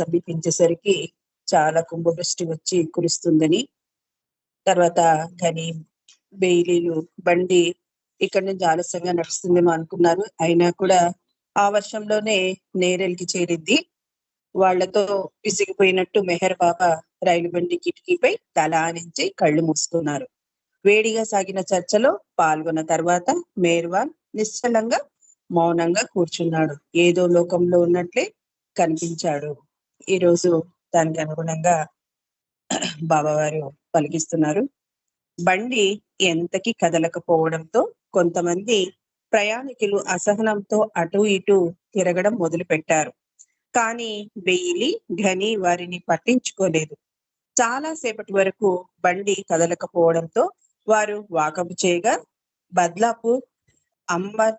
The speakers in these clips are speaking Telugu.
సమీపించేసరికి చాలా కుంభవృష్టి వచ్చి కురుస్తుందని. తర్వాత కానీ బెయిలీలు బండి ఇక్కడ నుంచి ఆలస్యంగా నడుస్తుందేమో అనుకున్నారు. అయినా కూడా ఆ వర్షంలోనే నేరెల్కి చేరింది వాళ్ళతో విసిగిపోయినట్టు మెహర్ బాబా రైలు బండి కిటికీపై తల ఆనించి కళ్ళు మూసుకున్నారు. వేడిగా సాగిన చర్చలో పాల్గొన్న తర్వాత మేర్వాన్ నిశ్చలంగా మౌనంగా కూర్చున్నాడు. ఏదో లోకంలో ఉన్నట్లే కనిపించాడు. ఈరోజు దానికి అనుగుణంగా బాబావారు పలికిస్తున్నారు. బండి ఎంతకి కదలకపోవడంతో కొంతమంది ప్రయాణికులు అసహనంతో అటు ఇటు తిరగడం మొదలు పెట్టారు కానీ బెయిలి ఘని వారిని పట్టించుకోలేదు. చాలా సేపటి వరకు బండి కదలకపోవడంతో వారు వాకపు చేయగా బద్లాపూర్ అంబర్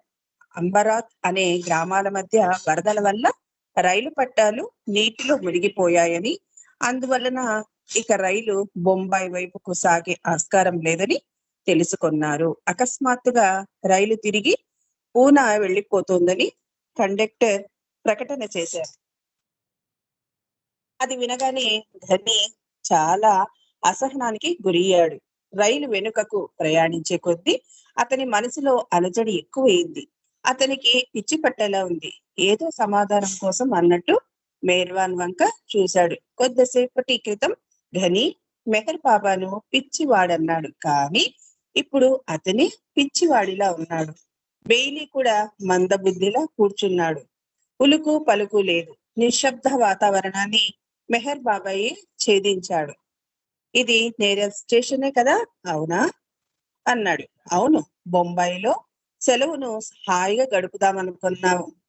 అంబరాత్ అనే గ్రామాల మధ్య వరదల వల్ల రైలు పట్టాలు నీటిలో మునిగిపోయాయని అందువలన ఇక రైలు బొంబాయి వైపుకు సాగే ఆస్కారం లేదని తెలుసుకున్నారు. అకస్మాత్తుగా రైలు తిరిగి పూనా వెళ్ళిపోతుందని కండక్టర్ ప్రకటన చేశారు. అది వినగానే ధని చాలా అసహనానికి గురయ్యాడు. రైలు వెనుకకు ప్రయాణించే కొద్దీ అతని మనసులో అలజడి ఎక్కువైంది. అతనికి పిచ్చి పట్టేలా ఉంది. ఏదో సమాధానం కోసం అన్నట్టు మేర్వాన్ వంక చూశాడు. కొద్దిసేపటి క్రితం ఘని మెహర్ బాబాను పిచ్చివాడన్నాడు. కానీ ఇప్పుడు అతని పిచ్చివాడిలా ఉన్నాడు. బెయిలీ కూడా మందబుద్ధిలా కూర్చున్నాడు. ఉలుకు పలుకు లేదు. నిశ్శబ్ద వాతావరణాన్ని మెహర్ బాబాయి ఛేదించాడు. ఇది నేరల్ స్టేషనే కదా? అవునా? అన్నాడు. అవును. బొంబాయిలో సెలవును హాయిగా గడుపుదామనుకున్న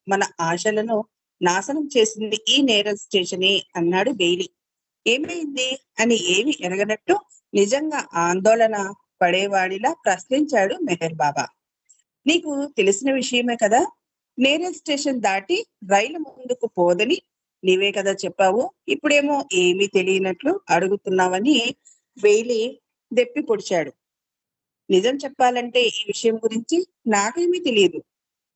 మన ఆశలను నాశనం చేసింది ఈ నేరల్ స్టేషనే అన్నాడు బెయిలీ. ఏమైంది? అని ఏమి ఎరగనట్టు నిజంగా ఆందోళన పడేవాడిలా ప్రశ్నించాడు మెహర్ బాబా. నీకు తెలిసిన విషయమే కదా? నేరల్ స్టేషన్ దాటి రైలు ముందుకు పోదని నీవే కదా చెప్పావు. ఇప్పుడేమో ఏమీ తెలియనట్లు అడుగుతున్నావని వేలి దెప్పి పొడిచాడు. నిజం చెప్పాలంటే ఈ విషయం గురించి నాకేమీ తెలియదు.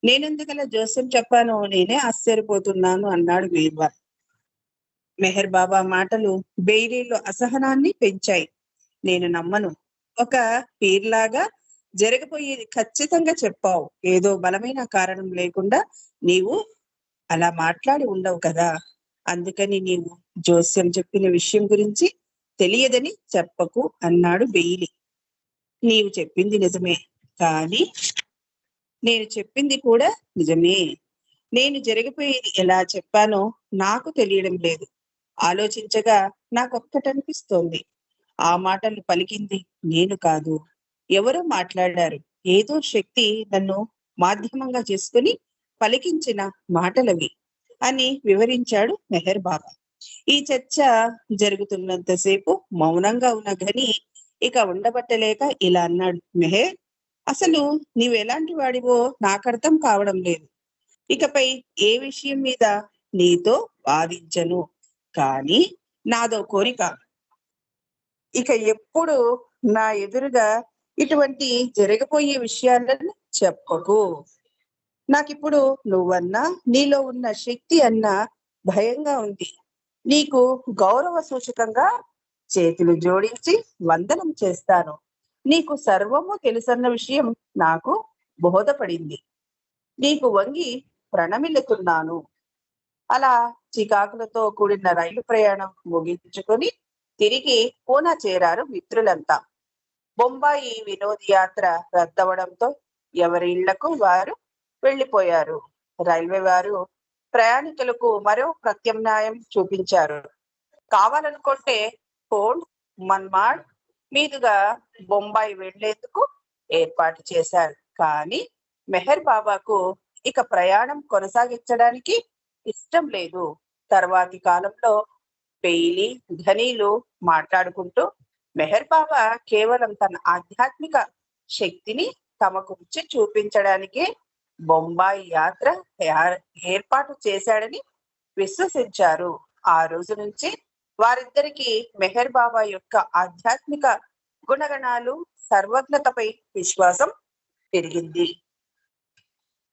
నేనెందుకలా జోసెఫ్ చెప్పాను నేనే ఆశ్చర్యపోతున్నాను అన్నాడు బీర్బల్ మెహర్ బాబా మాటలు బెయిలీలో అసహనాన్ని పెంచాయి. నేను నమ్మను. ఒక పీర్లాగా జరగబోయేది ఖచ్చితంగా చెప్పావు. ఏదో బలమైన కారణం లేకుండా నీవు అలా మాట్లాడి ఉండవు కదా. అందుకని నీవు జోస్యం చెప్పిన విషయం గురించి తెలియదని చెప్పకు అన్నాడు బెయిలి. నీవు చెప్పింది నిజమే. కానీ నేను చెప్పింది కూడా నిజమే. నేను జరిగిపోయేది ఎలా చెప్పానో నాకు తెలియడం లేదు. ఆలోచించగా నాకొక్కటనిపిస్తోంది. ఆ మాటలు పలికింది నేను కాదు. ఎవరో మాట్లాడారు. ఏదో శక్తి నన్ను మాధ్యమంగా చేసుకుని పలికించిన మాటలవి అని వివరించాడు మెహర్ బాబా. ఈ చర్చ జరుగుతున్నంతసేపు మౌనంగా ఉన్న ఘని ఇక ఉండబట్టలేక ఇలా అన్నాడు. మెహర్ అసలు నీవు ఎలాంటి వాడివో నాకు అర్థం కావడం లేదు. ఇకపై ఏ విషయం మీద నీతో వాదించను. కానీ నాదో కోరిక. ఇక ఎప్పుడు నా ఎదురుగా ఇటువంటి జరగబోయే విషయాలను చెప్పకు. నాకిప్పుడు నువ్వన్నా నీలో ఉన్న శక్తి అన్నా భయంగా ఉంది. నీకు గౌరవ సూచకంగా చేతులు జోడించి వందనం చేస్తాను. నీకు సర్వము తెలుసన్న విషయం నాకు బోధపడింది. నీకు వంగి ప్రణమిల్లుతున్నాను. అలా చికాకులతో కూడిన రైలు ప్రయాణం ముగించుకొని తిరిగి పూనా చేరారు మిత్రులంతా. బొంబాయి వినోదయాత్ర రద్దవడంతో ఎవరి ఇళ్ళకు వారు వెళ్ళిపోయారు రైల్వే వారు ప్రయాణికులకు మరో ప్రత్యామ్నాయం చూపించారు. కావాలనుకుంటే కోల్డ్ మన్మాడ్ మీదుగా బొంబాయి వెళ్ళేందుకు ఏర్పాటు చేశారు. కానీ మెహర్ బాబాకు ఇక ప్రయాణం కొనసాగించడానికి ఇష్టం లేదు. తర్వాతి కాలంలో పెయిలి ధనీలు మాట్లాడుకుంటూ మెహర్ బాబా కేవలం తన ఆధ్యాత్మిక శక్తిని తమకు ఇచ్చి చూపించడానికే బొంబాయి యాత్ర ఏర్పాటు చేశాడని విశ్వసించారు. ఆ రోజు నుంచి వారిద్దరికి మెహర్ బాబా యొక్క ఆధ్యాత్మిక గుణగణాలు సర్వజ్ఞతపై విశ్వాసం పెరిగింది.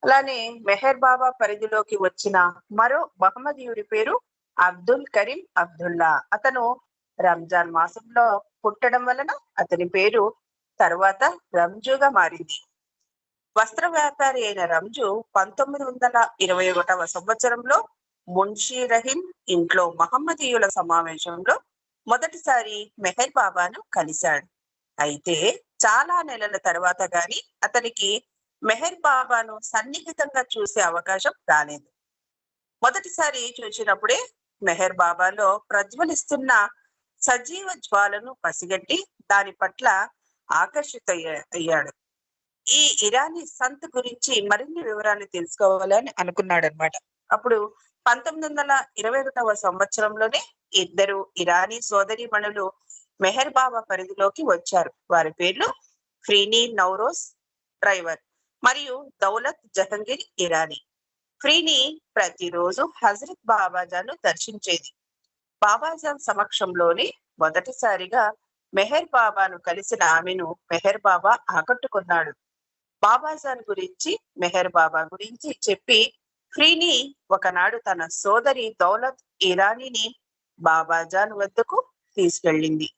అలానే మెహర్ బాబా పరిధిలోకి వచ్చిన మరో మహమ్మదీయుడి పేరు అబ్దుల్ కరీం అబ్దుల్లా. అతను రంజాన్ మాసంలో పుట్టడం వలన అతని పేరు తర్వాత రంజుగా మారింది. వస్త్ర వ్యాపారి అయిన రంజు పంతొమ్మిది వందల ఇరవై ఒకటవ సంవత్సరంలో మున్షీ రహీం ఇంట్లో మహమ్మదీయుల సమావేశంలో మొదటిసారి మెహర్ బాబాను కలిశాడు. అయితే చాలా నెలల తర్వాత గాని అతనికి మెహర్ బాబాను సన్నిహితంగా చూసే అవకాశం రాలేదు. మొదటిసారి చూసినప్పుడే మెహర్ బాబాలో ప్రజ్వలిస్తున్న సజీవ జ్వాలను పసిగట్టి దాని పట్ల ఆకర్షిత అయ్యాడు. ఈ ఇరానీ సంత్ గురించి మరిన్ని వివరాలు తెలుసుకోవాలని అనుకున్నాడు అనమాట అప్పుడు పంతొమ్మిది వందల ఇరవై ఒకటవ సంవత్సరంలోనే ఇద్దరు ఇరానీ సోదరి మణులు మెహర్ బాబా పరిధిలోకి వచ్చారు. వారి పేర్లు ఫ్రీనీ నౌరోస్ డ్రైవర్ మరియు దౌలత్ జహంగీర్ ఇరానీ. ఫ్రీని ప్రతిరోజు హజరత్ బాబాజాను దర్శించేది. బాబాజాన్ సమక్షంలోనే మొదటిసారిగా మెహర్ బాబాను కలిసిన ఆమెను మెహర్ బాబా ఆకట్టుకున్నాడు. బాబాజాన్ గురించి మెహర్ బాబా గురించి చెప్పి ఫ్రీని ఒకనాడు తన సోదరి దౌలత్ ఇరానీని బాబాజాన్ వద్దకు తీసుకెళ్ళింది.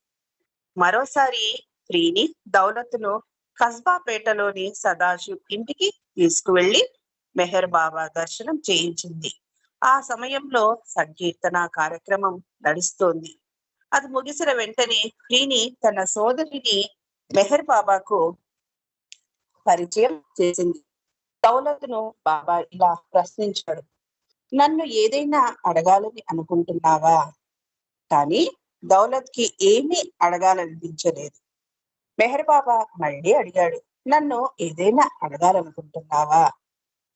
మరోసారి ఫ్రీని దౌలత్ను కస్బాపేటలోని సదాశివ్ ఇంటికి తీసుకువెళ్ళి మెహర్ బాబా దర్శనం చేయించింది. ఆ సమయంలో సంకీర్తన కార్యక్రమం నడుస్తోంది. అది ముగిసిన వెంటనే ఫ్రీని తన సోదరిని మెహర్ బాబాకు పరిచయం చేసింది. దౌలత్ను బాబా ఇలా ప్రశ్నించాడు. నన్ను ఏదైనా అడగాలని అనుకుంటున్నావా? కానీ దౌలత్కి ఏమీ అడగాలనిపించలేదు. మెహర్ బాబా మళ్ళీ అడిగాడు నన్ను ఏదైనా అడగాలనుకుంటున్నావా?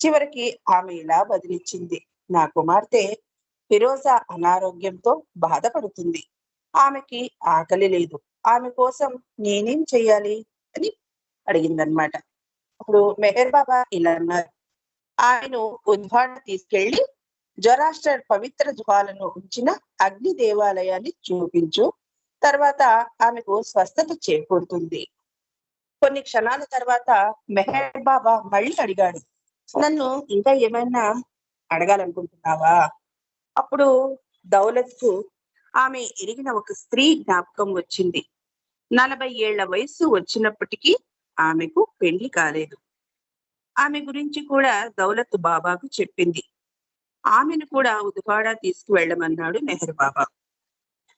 చివరికి ఆమె ఇలా బదిలిచ్చింది నా కుమార్తె ఫిరోజా అనారోగ్యంతో బాధపడుతుంది. ఆమెకి ఆకలి లేదు. ఆమె కోసం నేనేం చేయాలి అని అడిగిందనమాట. అప్పుడు మెహర్ బాబా ఇలా అన్నారు. ఆమెను ఉద్భాణ తీసుకెళ్ళి జొరాస్టర్ పవిత్ర జుహాలను ఉంచిన అగ్ని దేవాలయాన్ని చూపించు తర్వాత ఆమెకు స్వస్థత చేకూరుతుంది. కొన్ని క్షణాల తర్వాత మెహర్ బాబా మళ్ళీ అడిగాడు నన్ను ఇంకా ఏమైనా అడగాలనుకుంటున్నావా? అప్పుడు దౌలత్కు ఆమె ఎరిగిన ఒక స్త్రీ జ్ఞాపకం వచ్చింది. నలభై ఏళ్ళ వయసు వచ్చినప్పటికీ ఆమెకు పెళ్ళి కాలేదు. ఆమె గురించి కూడా దౌలత్ బాబాకు చెప్పింది. ఆమెను కూడా ఉదుపాడా తీసుకువెళ్ళమన్నాడు మెహర్ బాబా.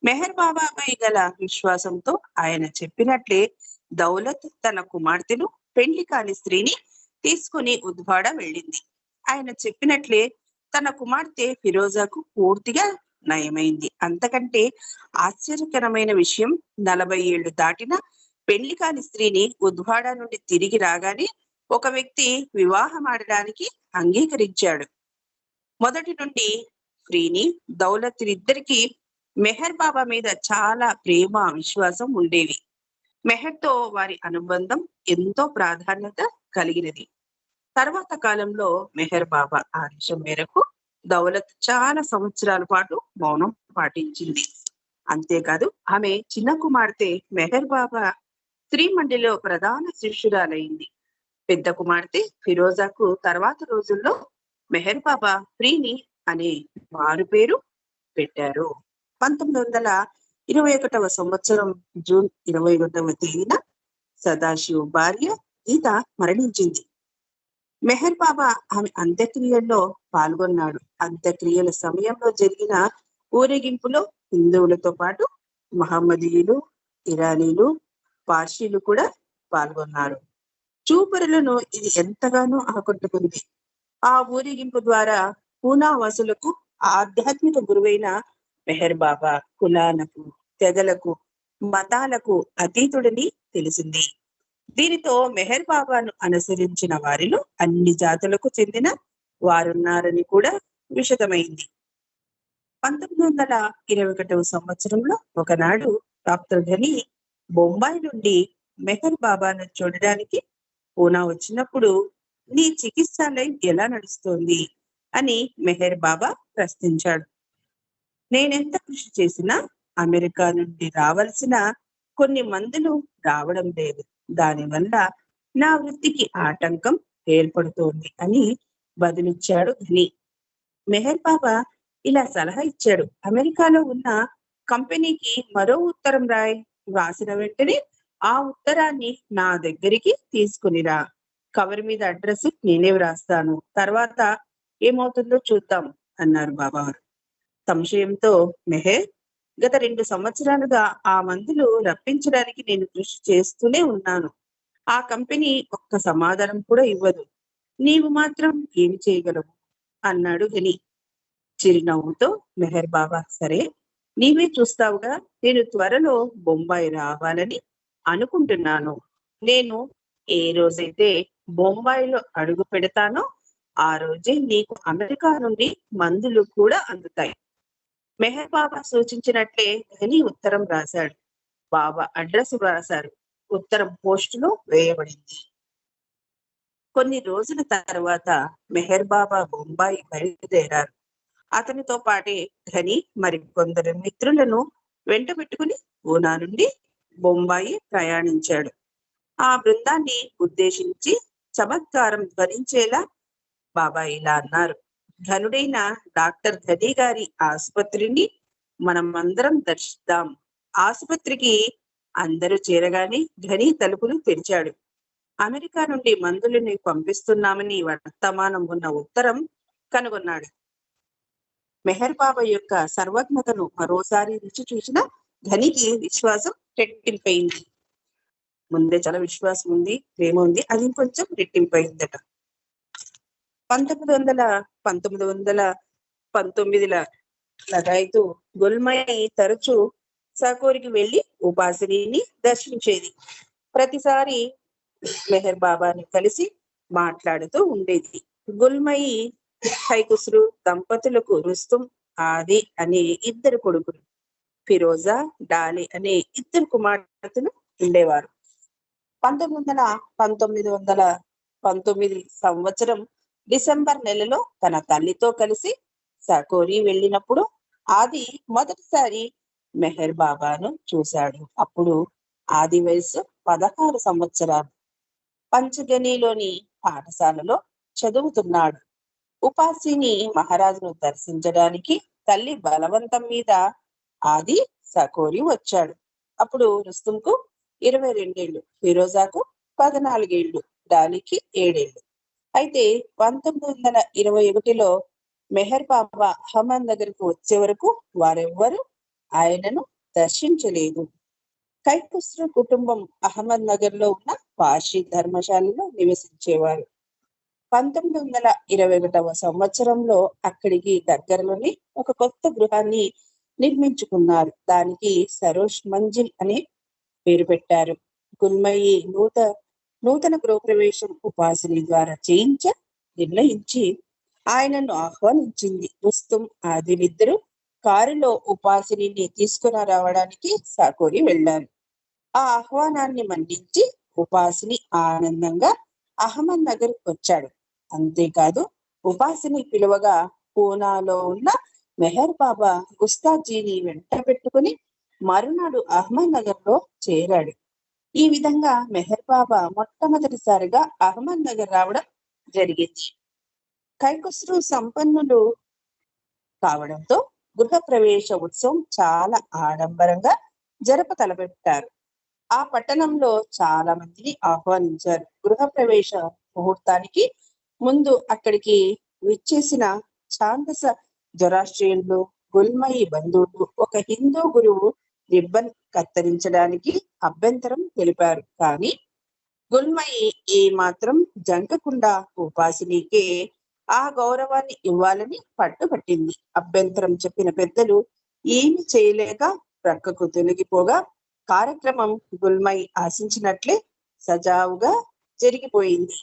మెహర్ బాబాపై గల విశ్వాసంతో ఆయన చెప్పినట్లే దౌలత్ తన కుమార్తెను పెళ్ళి కాని స్త్రీని తీసుకుని ఉద్వాడ వెళ్ళింది. ఆయన చెప్పినట్లే తన కుమార్తె ఫిరోజాకు పూర్తిగా నయమైంది. అంతకంటే ఆశ్చర్యకరమైన విషయం నలభై ఏళ్ళు దాటిన పెళ్ళి కాని స్త్రీని ఉద్వాడ నుండి తిరిగి రాగానే ఒక వ్యక్తి వివాహం ఆడడానికి అంగీకరించాడు. మొదటి నుండి ఫ్రీని దౌలత్ ఇద్దరికి మెహర్ బాబా మీద చాలా ప్రేమ విశ్వాసం ఉండేవి. మెహర్తో వారి అనుబంధం ఎంతో ప్రాధాన్యత కలిగినది. తర్వాత కాలంలో మెహర్ బాబా ఆదేశం మేరకు దౌలత్ చాలా సంవత్సరాల పాటు మౌనం పాటించింది. అంతేకాదు ఆమె చిన్న కుమార్తె మెహర్ బాబా శ్రీమండిలో ప్రధాన శిష్యురాలైంది. పెద్ద కుమార్తె ఫిరోజాకు తర్వాత రోజుల్లో మెహర్ బాబా ప్రీని అనే వారు పేరు పెట్టారు. పంతొమ్మిది వందల ఇరవై ఒకటవ సంవత్సరం జూన్ ఇరవై ఒకటవ తేదీన సదాశివ్ భార్య గీత మరణించింది. మెహర్ బాబా ఆమె అంత్యక్రియల్లో పాల్గొన్నాడు. అంత్యక్రియల సమయంలో జరిగిన ఊరేగింపులో హిందువులతో పాటు మహమ్మదీయులు ఇరానీలు పార్షీలు కూడా పాల్గొన్నారు. చూపరులను ఇది ఎంతగానో ఆకట్టుకుంది. ఆ ఊరేగింపు ద్వారా పూనా వాసులకు ఆధ్యాత్మిక గురువైన మెహర్ బాబా కులాలకు తెగలకు మతాలకు అతీతుడని తెలిసింది. దీనితో మెహర్ బాబాను అనుసరించిన వారిలో అన్ని జాతులకు చెందిన వారున్నారని కూడా విషదమైంది. పంతొమ్మిది వందల ఇరవై ఒకటవ సంవత్సరంలో ఒకనాడు డాక్టర్ ఘని బొంబాయి నుండి మెహర్ బాబాను చూడడానికి పూనా వచ్చినప్పుడు నీ చికిత్సాలయం ఎలా నడుస్తోంది? అని మెహర్ బాబా ప్రశ్నించాడు. నేనెంత కృషి చేసినా అమెరికా నుండి రావలసిన కొన్ని మందులు రావడం లేదు. దానివల్ల నా వృత్తికి ఆటంకం ఏర్పడుతోంది అని బదులిచ్చాడు ధని. మెహర్ బాబా ఇలా సలహా ఇచ్చాడు. అమెరికాలో ఉన్న కంపెనీకి మరో ఉత్తరం రాయ్. వ్రాసిన వెంటనే ఆ ఉత్తరాన్ని నా దగ్గరికి తీసుకునిరా కవర్ మీద అడ్రస్ నేనే వ్రాస్తాను. తర్వాత ఏమవుతుందో చూద్దాం అన్నారు బాబావారు. సంశయంతో మెహర్ గత రెండు సంవత్సరాలుగా ఆ మందులు రప్పించడానికి నేను కృషి చేస్తూనే ఉన్నాను. ఆ కంపెనీ ఒక్క సమాధానం కూడా ఇవ్వదు. నీవు మాత్రం ఏమి చేయగలవు? అన్నాడు గని చిరునవ్వుతో మెహర్ బాబా సరే నీవే చూస్తావుగా? నేను త్వరలో బొంబాయి రావాలని అనుకుంటున్నాను. నేను ఏ రోజైతే బొంబాయిలో అడుగు పెడతానో ఆ రోజే నీకు అమెరికా నుండి మందులు కూడా అందుతాయి. మెహర్ బాబా సూచించినట్లే ధని ఉత్తరం రాశాడు. బాబా అడ్రస్ రాశారు ఉత్తరం పోస్టులో వేయబడింది. కొన్ని రోజుల తర్వాత మెహర్ బాబా బొంబాయి బయలుదేరారు. అతనితో పాటే ఘని మరి కొందరు మిత్రులను వెంట పెట్టుకుని పూనా నుండి బొంబాయి ప్రయాణించాడు. ఆ బృందాన్ని ఉద్దేశించి చమత్కారం ధ్వనించేలా బాబా ఇలా అన్నారు. ఘనుడైన డాక్టర్ ఘని గారి ఆసుపత్రిని మనం అందరం దర్శిద్దాం. ఆసుపత్రికి అందరూ చేరగానే ఘని తలుపులు తెరిచాడు. అమెరికా నుండి మందులని పంపిస్తున్నామని వర్తమానం ఉన్న ఉత్తరం కనుగొన్నాడు. మెహర్ బాబా యొక్క సర్వజ్ఞతను మరోసారి రుచి చూసిన ధనికి విశ్వాసం రెట్టింపైంది. ముందే చాలా విశ్వాసం ఉంది ప్రేమ ఉంది అది కొంచెం రెట్టింపైందట. పంతొమ్మిది వందల పంతొమ్మిది వందల పంతొమ్మిదిల లగాయతు గుల్మయి తరచూ సకోరికి వెళ్ళి ఉపాసిని దర్శించేది. ప్రతిసారి మెహర్ బాబాని కలిసి మాట్లాడుతూ ఉండేది. గుల్మయి హైకుసులు దంపతులకు రుస్తుం ఆది అనే ఇద్దరు కొడుకులు. ఫిరోజా డాలి అనే ఇద్దరు కుమార్తెలు ఉండేవారు. పంతొమ్మిది వందల పంతొమ్మిది వందల పంతొమ్మిది సంవత్సరం డిసెంబర్ నెలలో తన తల్లితో కలిసి సకోరి వెళ్ళినప్పుడు ఆది మొదటిసారి మెహర్ బాబాను చూశాడు. అప్పుడు ఆది వయసు పదహారు సంవత్సరాలు. పంచగనిలోని పాఠశాలలో చదువుతున్నాడు. ఉపాసిని మహారాజును దర్శించడానికి తల్లి బలవంతం మీద ఆది సకోరి వచ్చాడు. అప్పుడు రుస్తుంకు ఇరవై రెండేళ్ళు ఫిరోజాకు పద్నాలుగేళ్ళు డాలికి ఏడేళ్ళు అయితే పంతొమ్మిది వందల ఇరవై ఒకటిలో మెహర్ బాబా అహ్మద్ నగర్కు వచ్చే వరకు వారెవ్వరూ ఆయనను దర్శించలేదు. కైకుస్రు కుటుంబం అహ్మద్ నగర్లో ఉన్న పాషి ధర్మశాలలో నివసించేవారు. పంతొమ్మిది వందల ఇరవై ఒకటవ సంవత్సరంలో అక్కడికి దగ్గరలోని ఒక కొత్త గృహాన్ని నిర్మించుకున్నారు. దానికి సరోష్ మంజిల్ అనే పేరు పెట్టారు. గుల్మయి నూత నూతన గృహప్రవేశం ఉపాసని ద్వారా చేయించ నిర్ణయించి ఆయనను ఆహ్వానించింది. రుస్తుం ఆదిలిద్దరూ కారులో ఉపాసిని తీసుకుని రావడానికి సాకోరి వెళ్ళారు. ఆ ఆహ్వానాన్ని మన్నించి ఉపాసిని ఆనందంగా అహ్మద్ నగర్ వచ్చాడు. అంతేకాదు ఉపాసిని పిలువగా పూనాలో ఉన్న మెహర్ బాబా గుస్తాజీని వెంట పెట్టుకుని మరునాడు అహ్మద్ నగర్లో చేరాడు. ఈ విధంగా మెహర్ బాబా మొట్టమొదటిసారిగా అహ్మద్ నగర్ రావడం జరిగింది. కైకుస్రు సంపన్నులు కావడంతో గృహ ప్రవేశ ఉత్సవం చాలా ఆడంబరంగా జరప తలపెట్టారు. ఆ పట్టణంలో చాలా మందిని ఆహ్వానించారు. గృహ ప్రవేశ ముహూర్తానికి ముందు అక్కడికి విచ్చేసిన ఛాందస జొరాస్ట్రియన్లు గుల్మయి బంధువులు ఒక హిందూ గురువు రిబ్బన్ కత్తిరించడానికి అభ్యంతరం తెలిపారు. కానీ గుల్మయి ఏ మాత్రం జంకకుండా ఉపాసినికే ఆ గౌరవాన్ని ఇవ్వాలని పట్టుబట్టింది. అభ్యంతరం చెప్పిన పెద్దలు ఏమి చేయలేక ప్రక్కకు తొలగిపోగా కార్యక్రమం గుల్మై ఆశించినట్లే సజావుగా జరిగిపోయింది.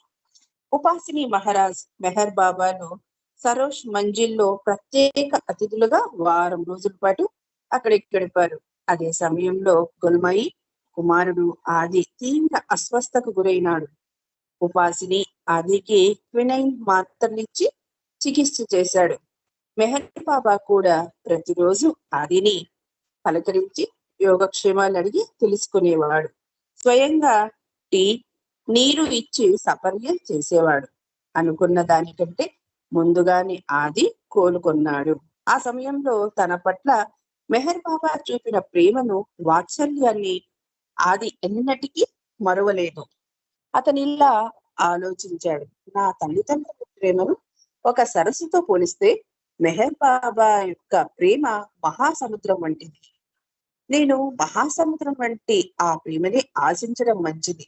ఉపాసిని మహారాజ్ మెహర్ బాబాను సరోష్ మంజిల్లో ప్రత్యేక అతిథులుగా వారం రోజుల పాటు అక్కడికి గడిపారు. అదే సమయంలో గుల్మయి కుమారుడు ఆది తీవ్ర అస్వస్థకు గురైనాడు. ఉపాసిని ఆదికి క్వినైన్ మాత్రలిచ్చి చికిత్స చేశాడు. మెహర్ బాబా కూడా ప్రతిరోజు ఆదిని పలకరించి యోగక్షేమాలు అడిగి తెలుసుకునేవాడు. స్వయంగా టీ నీరు ఇచ్చి సపర్య చేసేవాడు. అనుకున్న దానికంటే ముందుగానే ఆది కోలుకొన్నాడు. ఆ సమయంలో తన పట్ల మెహర్ బాబా చూపిన ప్రేమను వాత్సల్యాన్ని ఆది ఎన్నటికీ మరువలేదు. అతని ఇలా ఆలోచించాడు. నా తల్లిదండ్రుల ప్రేమను ఒక సరస్సుతో పోలిస్తే మెహర్ బాబా యొక్క ప్రేమ మహాసముద్రం వంటిది. నేను మహాసముద్రం వంటి ఆ ప్రేమని ఆశించడం మంచిది.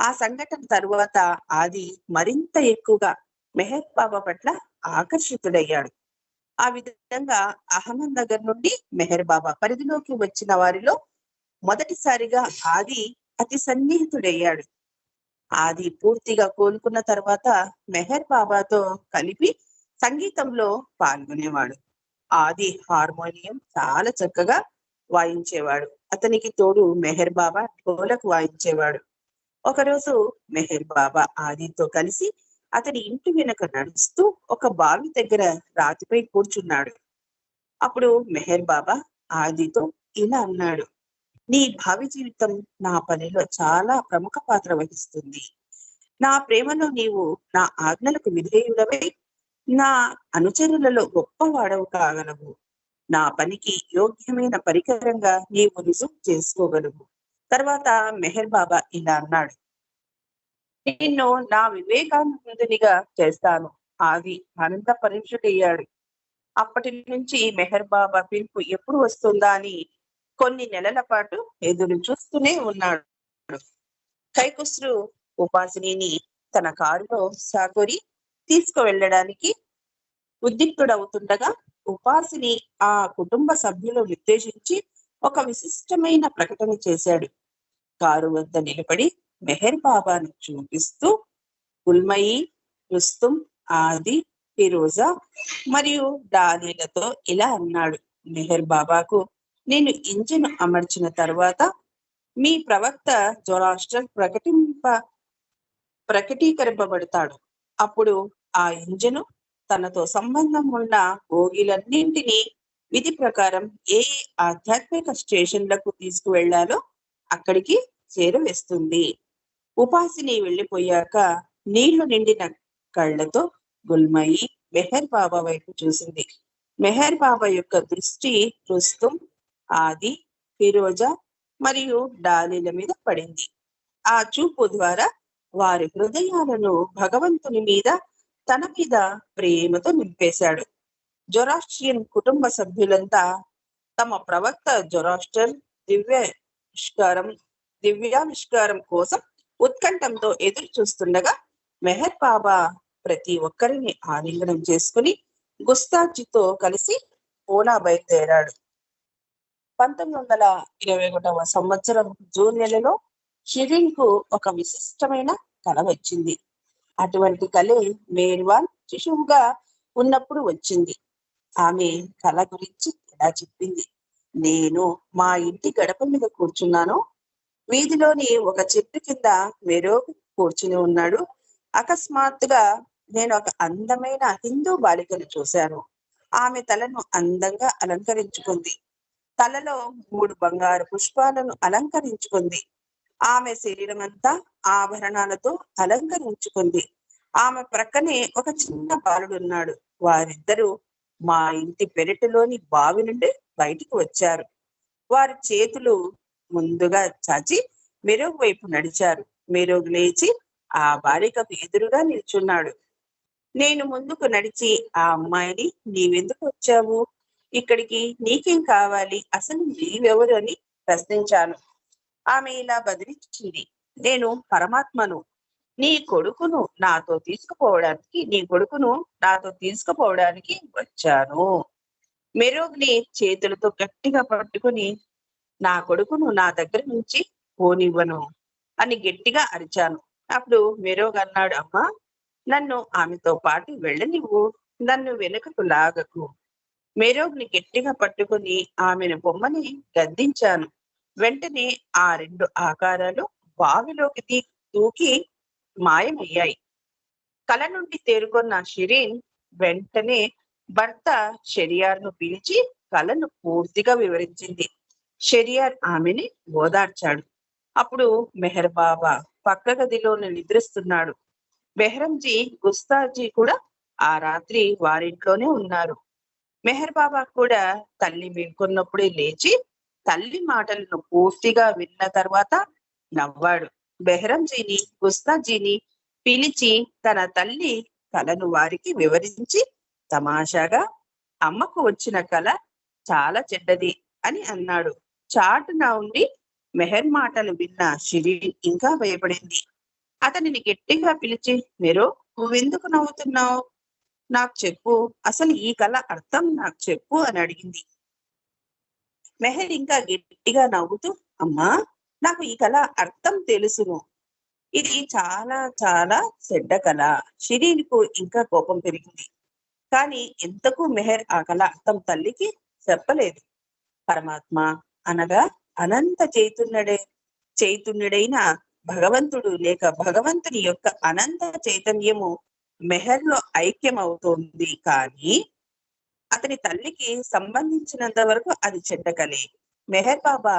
ఆ సంఘటన తరువాత ఆది మరింత ఎక్కువగా మెహర్ బాబా పట్ల ఆకర్షితుడయ్యాడు. ఆ విధంగా అహ్మద్ నగర్ నుండి మెహర్ బాబా పరిధిలోకి వచ్చిన వారిలో మొదటిసారిగా ఆది అతి సన్నిహితుడయ్యాడు. ఆది పూర్తిగా కోలుకున్న తర్వాత మెహర్ బాబాతో కలిపి సంగీతంలో పాల్గొనేవాడు. ఆది హార్మోనియం చాలా చక్కగా వాయించేవాడు. అతనికి తోడు మెహర్ బాబా ఢోలకు వాయించేవాడు. ఒకరోజు మెహర్ బాబా ఆదితో కలిసి అతని ఇంటి వెనుక నడుస్తూ ఒక బావి దగ్గర రాతిపై కూర్చున్నాడు. అప్పుడు మెహర్ బాబా ఆదితో ఇలా అన్నాడు నీ భావి జీవితం నా పనిలో చాలా ప్రముఖ పాత్ర వహిస్తుంది. నా ప్రేమలో నీవు నా ఆజ్ఞలకు విధేయుడవై నా అనుచరులలో గొప్పవాడవు కాగలవు. నా పనికి యోగ్యమైన పరికరంగా నీవు రుజువు చేసుకోగలవు. తర్వాత మెహర్ బాబా ఇలా అన్నాడు. నిన్ను నా వివేకానందునిగా చేస్తాను ఆది ఆనంద పరీక్షుడయ్యాడు అప్పటి నుంచి మెహర్ బాబా పిలుపు ఎప్పుడు వస్తుందా అని కొన్ని నెలల పాటు ఎదురు చూస్తూనే ఉన్నాడు. కైకుస్రు ఉపాసిని తన కారులో సాగొరి తీసుకువెళ్ళడానికి ఉద్రిక్తుడవుతుండగా ఉపాసిని ఆ కుటుంబ సభ్యులు నిర్దేశించి ఒక విశిష్టమైన ప్రకటన చేశాడు. కారు వద్ద నిలబడి మెహర్ బాబాను చూపిస్తూ ఉల్మయి రుస్తుం ఆది ఫిరోజా మరియు డాలీలతో ఇలా అన్నాడు. మెహర్ బాబాకు నేను ఇంజిన్ అమర్చిన తర్వాత మీ ప్రవక్త జొరాస్టర్ ప్రకటింప ప్రకటీకరింపబడతాడు. అప్పుడు ఆ ఇంజను తనతో సంబంధం ఉన్న భోగిలన్నింటినీ విధి ప్రకారం ఏ ఆధ్యాత్మిక స్టేషన్లకు తీసుకువెళ్ళాలో అక్కడికి చేరవేస్తుంది. ఉపాసిని వెళ్ళిపోయాక నీళ్ళు నిండిన కళ్ళతో గుల్మయి మెహర్ బాబా వైపు చూసింది. మెహర్ బాబా యొక్క దృష్టి రుస్తుం ఆది ఫిరోజా మరియు డాలీల మీద పడింది. ఆ చూపు ద్వారా వారి హృదయాలను భగవంతుని మీద తన మీద ప్రేమతో నింపేశాడు. జొరాస్ట్రియన్ కుటుంబ సభ్యులంతా తమ ప్రవక్త జొరాస్టర్ ఆవిష్కారం దివ్యావిష్కారం కోసం ఉత్కంఠంతో ఎదురు చూస్తుండగా మెహర్ బాబా ప్రతి ఒక్కరిని ఆలింగనం చేసుకుని గుస్తాజీతో కలిసి పూనా బయలుదేరాడు పంతొమ్మిది వందల ఇరవై ఒకటవ సంవత్సరం జూన్ నెలలో షిరిన్కు ఒక విశిష్టమైన కళ వచ్చింది. అటువంటి కళే మేర్వాన్ శిశువుగా ఉన్నప్పుడు వచ్చింది. ఆమె కళ గురించి ఇలా చెప్పింది? నేను మా ఇంటి గడప మీద కూర్చున్నాను. వీధిలోని ఒక చెట్టు కింద మెరో కూర్చుని ఉన్నాడు. అకస్మాత్తుగా నేను ఒక అందమైన హిందూ బాలికను చూశాను. ఆమె తలను అందంగా అలంకరించుకుంది. తలలో మూడు బంగారు పుష్పాలను అలంకరించుకుంది. ఆమె శరీరం అంతా ఆభరణాలతో అలంకరించుకుంది. ఆమె ప్రక్కనే ఒక చిన్న బాలుడున్నాడు. వారిద్దరూ మా ఇంటి పెరటిలోని బావి నుండి బయటికి వచ్చారు. వారి చేతులు ముందుగా చాచి మెరుగు వైపు నడిచారు. మెరుగు లేచి ఆ బాలికకు ఎదురుగా నిల్చున్నాడు. నేను ముందుకు నడిచి ఆ అమ్మాయిని నీవెందుకు వచ్చావు? ఇక్కడికి నీకేం కావాలి? అసలు నీవెవరు? అని ప్రశ్నించాను. ఆమె ఇలా బదిలిచ్చింది నేను పరమాత్మను. నీ కొడుకును నాతో తీసుకుపోవడానికి నీ కొడుకును నాతో తీసుకుపోవడానికి వచ్చాను. మెరోగ్ని చేతులతో గట్టిగా పట్టుకుని నా కొడుకును నా దగ్గర నుంచి పోనివ్వను అని గట్టిగా అరిచాను. అప్పుడు మెరోగ్ అన్నాడు అమ్మా నన్ను ఆమెతో పాటు వెళ్ళనివ్వు నన్ను వెనుకకు లాగకు. మెరోగ్ని గట్టిగా పట్టుకుని ఆమెను బొమ్మని గద్దించాను. వెంటనే ఆ రెండు ఆకారాలు బావిలోకి తీ దూకి మాయమయ్యాయి. కల నుండి తేరుకొన్న షిరీన్ వెంటనే భర్త షెరియార్ను పిలిచి కలను పూర్తిగా వివరించింది. షెరియార్ ఆమెని ఓదార్చాడు. అప్పుడు మెహర్ బాబా పక్క గదిలోని నిద్రిస్తున్నాడు. బెహరంజీ గుస్తాజీ కూడా ఆ రాత్రి వారింట్లోనే ఉన్నారు. మెహర్ బాబా కూడా తల్లి మేల్కొన్నప్పుడే లేచి తల్లి మాటలను పూర్తిగా విన్న తర్వాత నవ్వాడు. బెహరంజీని గుస్తాజీని పిలిచి తన తల్లి కలను వారికి వివరించి తమాషాగా అమ్మకు వచ్చిన కళ చాలా చెడ్డది అని అన్నాడు. చాటున ఉండి మెహర్ మాటలు విన్న షిరీన్ ఇంకా భయపడింది. అతనిని గట్టిగా పిలిచి మీరు నువ్వెందుకు నవ్వుతున్నావు? నాకు చెప్పు. అసలు ఈ కళ అర్థం నాకు చెప్పు అని అడిగింది. మెహర్ ఇంకా గట్టిగా నవ్వుతూ అమ్మా నాకు ఈ కళ అర్థం తెలుసును. ఇది చాలా చాలా చెడ్డ కళ షిరీన్కు ఇంకా కోపం పెరిగింది. కానీ ఎంతకు మెహర్ ఆ కళ అర్థం తల్లికి చెప్పలేదు. పరమాత్మ అనగా అనంత చైతన్యుడే చైతన్యుడైన భగవంతుడు లేక భగవంతుని యొక్క అనంత చైతన్యము మెహర్లో ఐక్యమవుతోంది కానీ అతని తల్లికి సంబంధించినంత వరకు అది చెడ్డకలే మెహర్ బాబా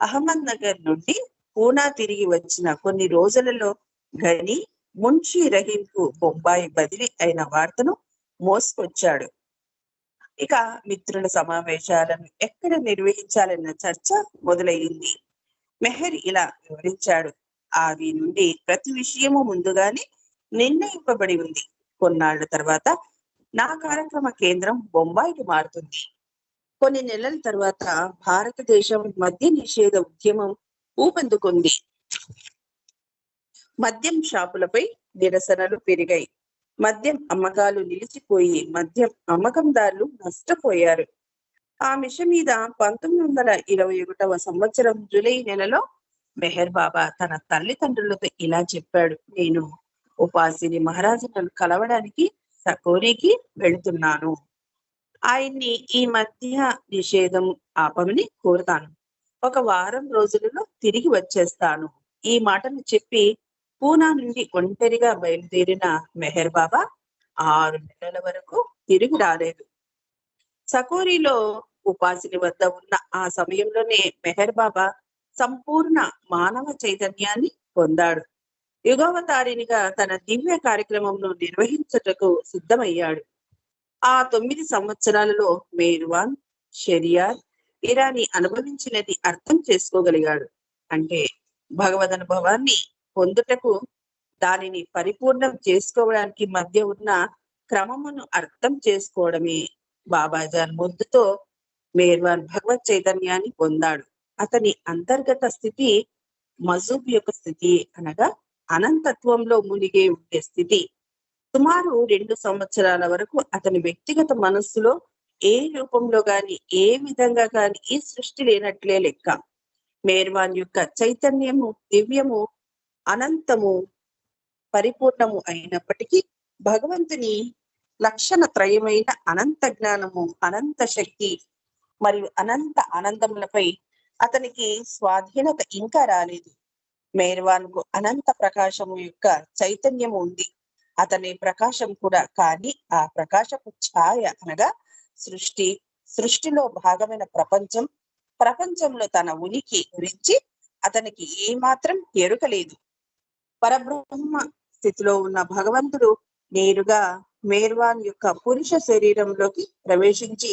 అహ్మద్ నగర్ నుండి పూనా తిరిగి వచ్చిన కొన్ని రోజులలో గని మున్షి రహీం కు బొంబాయి బదిలీ అయిన వార్తను మోసుకొచ్చాడు. ఇక మిత్రుల సమావేశాలను ఎక్కడ నిర్వహించాలన్న చర్చ మొదలైంది మెహర్ ఇలా వివరించాడు. ఆవి నుండి ప్రతి విషయము ముందుగానే నిర్ణయింపబడి ఉంది. కొన్నాళ్ళ తర్వాత నా కార్యక్రమ కేంద్రం బొంబాయికి మారుతుంది. కొన్ని నెలల తర్వాత భారతదేశం మద్య నిషేధ ఉద్యమం ఊపందుకుంది. మద్యం షాపులపై నిరసనలు పెరిగాయి. మద్యం అమ్మకాలు నిలిచిపోయి మద్యం అమ్మకందారులు నష్టపోయారు. ఆ మిషన్ మీద పంతొమ్మిది వందల ఇరవై ఒకటవ సంవత్సరం జూలై నెలలో మెహర్ బాబా తన తల్లిదండ్రులతో ఇలా చెప్పాడు. నేను ఉపాసిని మహారాజును కలవడానికి సకోరికి వెళుతున్నాను. ఆయన్ని ఈ మధ్య నిషేధం ఆపమని కోరుతాను. ఒక వారం రోజులలో తిరిగి వచ్చేస్తాను. ఈ మాటను చెప్పి పూనా నుండి ఒంటరిగా బయలుదేరిన మెహర్ బాబా ఆరు నెలల వరకు తిరిగి రాలేదు. సకోరిలో ఉపాసిని వద్ద ఉన్న ఆ సమయంలోనే మెహర్ బాబా సంపూర్ణ మానవ చైతన్యాన్ని పొందాడు. యుగవతారినిగా తన దివ్య కార్యక్రమంను నిర్వహించుటకు సిద్ధమయ్యాడు. ఆ తొమ్మిది సంవత్సరాలలో మేర్వాన్ షెరియార్ ఇరానీ అనుభవించినది అర్థం చేసుకోగలిగాడు. అంటే భగవద్ అనుభవాన్ని పొందుటకు దానిని పరిపూర్ణం చేసుకోవడానికి మధ్య ఉన్న క్రమమును అర్థం చేసుకోవడమే. బాబాజాన్ ముద్దుతో మేర్వాన్ భగవత్ చైతన్యాన్ని పొందాడు. అతని అంతర్గత స్థితి మజూబ్ యొక్క స్థితి అనగా అనంతత్వంలో మునిగే ఉండే స్థితి. సుమారు రెండు సంవత్సరాల వరకు అతని వ్యక్తిగత మనస్సులో ఏ రూపంలో గాని ఏ విధంగా గాని ఈ సృష్టి లేనట్లే లెక్క. మేర్వాన్ యొక్క చైతన్యము దివ్యము అనంతము పరిపూర్ణము అయినప్పటికీ భగవంతుని లక్షణ త్రయమైన అనంత జ్ఞానము అనంత శక్తి మరియు అనంత ఆనందములపై అతనికి స్వాధీనత ఇంకా రాలేదు. మేర్వాన్కు అనంత ప్రకాశము యొక్క చైతన్యము ఉంది. అతని ప్రకాశం కూడా కానీ ఆ ప్రకాశపు ఛాయ అనగా సృష్టి సృష్టిలో భాగమైన ప్రపంచం ప్రపంచంలో తన ఉనికి గురించి అతనికి ఏమాత్రం ఎరుకలేదు పరబ్రహ్మ స్థితిలో ఉన్న భగవంతుడు నేరుగా మేర్వాన్ యొక్క పురుష శరీరంలోకి ప్రవేశించి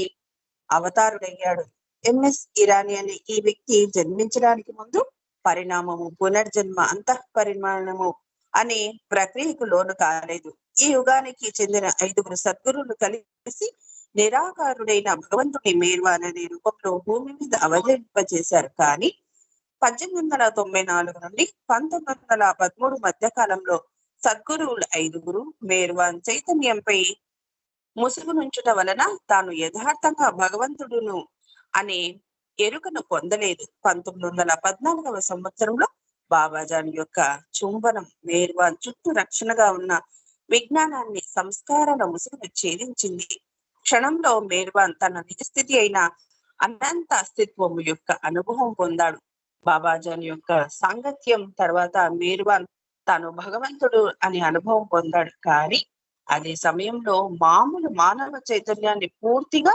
అవతారుడయ్యాడు. ఎంఎస్ ఇరానీ అనే ఈ వ్యక్తి జన్మించడానికి ముందు పరిణామము పునర్జన్మ అంతఃపరిమాణము అనే ప్రక్రియకు లోను కాలేదు. ఈ యుగానికి చెందిన ఐదుగురు సద్గురులు కలిసి నిరాకారుడైన భగవంతుని మేర్వాన్ అనే రూపంలో భూమి మీద అవతరింపజేశారు. కానీ పద్దెనిమిది వందల తొంభై నాలుగు నుండి పంతొమ్మిది వందల పదమూడు మధ్య కాలంలో సద్గురువులు ఐదుగురు మేర్వాన్ చైతన్యంపై ముసుగు నుంచుట వలన తాను యథార్థంగా భగవంతుడును అనే ఎరుకను పొందలేదు. పంతొమ్మిది వందల పద్నాలుగవ సంవత్సరంలో బాబాజాన్ యొక్క చుంబనం మేర్వాన్ చుట్టూ రక్షణగా ఉన్న విజ్ఞానాన్ని సంస్కారాల ముసుగును ఛేదించింది. క్షణంలో మేర్వాన్ తన నిజస్థితి అయిన అనంత అస్తిత్వము యొక్క అనుభవం పొందాడు. బాబాజాన్ యొక్క సాంగత్యం తర్వాత మీర్వాన్ తాను భగవంతుడు అనే అనుభవం పొందాడు. కానీ అదే సమయంలో మామూలు మానవ చైతన్యాన్ని పూర్తిగా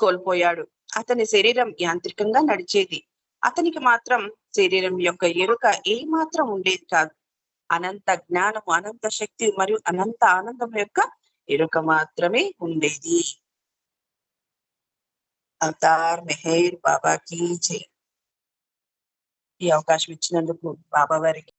కోల్పోయాడు. అతని శరీరం యాంత్రికంగా నడిచేది. అతనికి మాత్రం శరీరం యొక్క ఎరుక ఏ మాత్రం ఉండేది కాదు. అనంత జ్ఞానం అనంత శక్తి మరియు అనంత ఆనందం యొక్క ఎరుక మాత్రమే ఉండేది. అవతార్ మెహర్ బాబాకి జై. అవకాశం ఇచ్చినందుకు బాబా వారికి